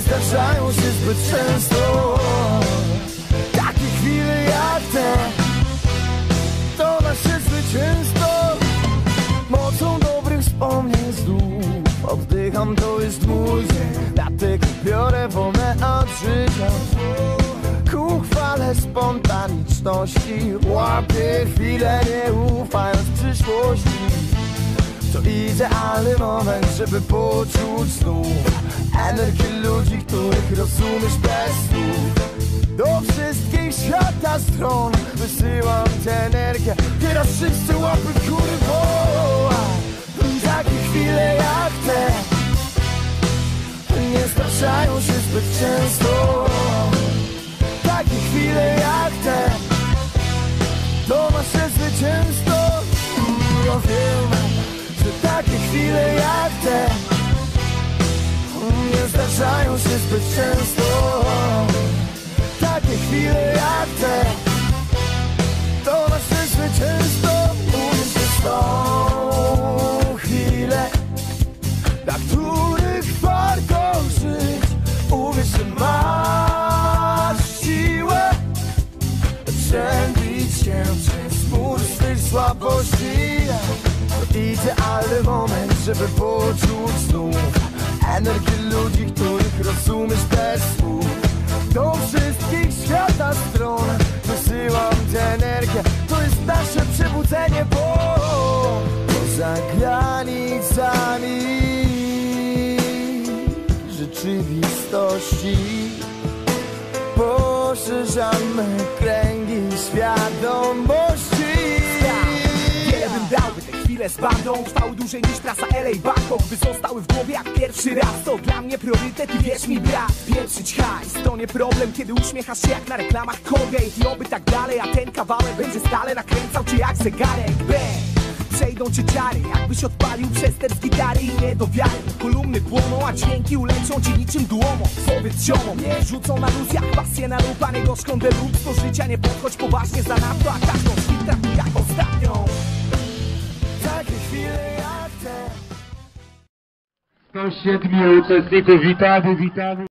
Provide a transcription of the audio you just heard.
zdarzają się zbyt często. Takie chwile jak te To nasze zwycięstwo Mocą dobrych wspomnień znów Oddycham, to jest mój Dlatego biorę wolne od życia. Ku chwale spontaniczności Łapię chwilę, nie ufając przyszłości. To idealny moment, żeby poczuć znów Energię których rozumiesz bez słów. Do wszystkich świata stron Wysyłam tę energię. Teraz wszyscy łapy bo Takie chwile jak te Nie zdarzają się zbyt często zdarzają się zbyt często. Takie chwile jak te To nasze zwycięstwo Uwierz, że są chwile Dla których warto żyć. Uwierz, że masz siłę Przebić się przez mur swych słabości. To idealny moment, żeby poczuć znów Energię ludzi, których rozumiesz bez słów. Do wszystkich świata stron Wysyłam tę energię. To jest nasze przebudzenie, bo Poza granicami Rzeczywistości Poszerzamy kręgi świadomości z bandą. Trwały dłużej niż trasa LA Bangkok By zostały w głowie jak pierwszy raz. To dla mnie priorytet i wierz mi brat Pieprzyć hajs, to nie problem Kiedy uśmiechasz się jak na reklamach Colgate. I oby tak dalej, a ten kawałek Będzie stale nakręcał cię jak zegarek. Bang! Przejdą cię ciary, jakbyś odpalił przester z gitary i nie do wiary. Kolumny płoną, a dźwięki uleczą ci niczym dłomą. Powiedz ziomom, nie rzucą na luz jak pasję na lub A nie gorzką deluxe, do życia nie podchodź poważnie za nadto A każdą z jak ostatnią São 7 minutos, fico evitado, evitado.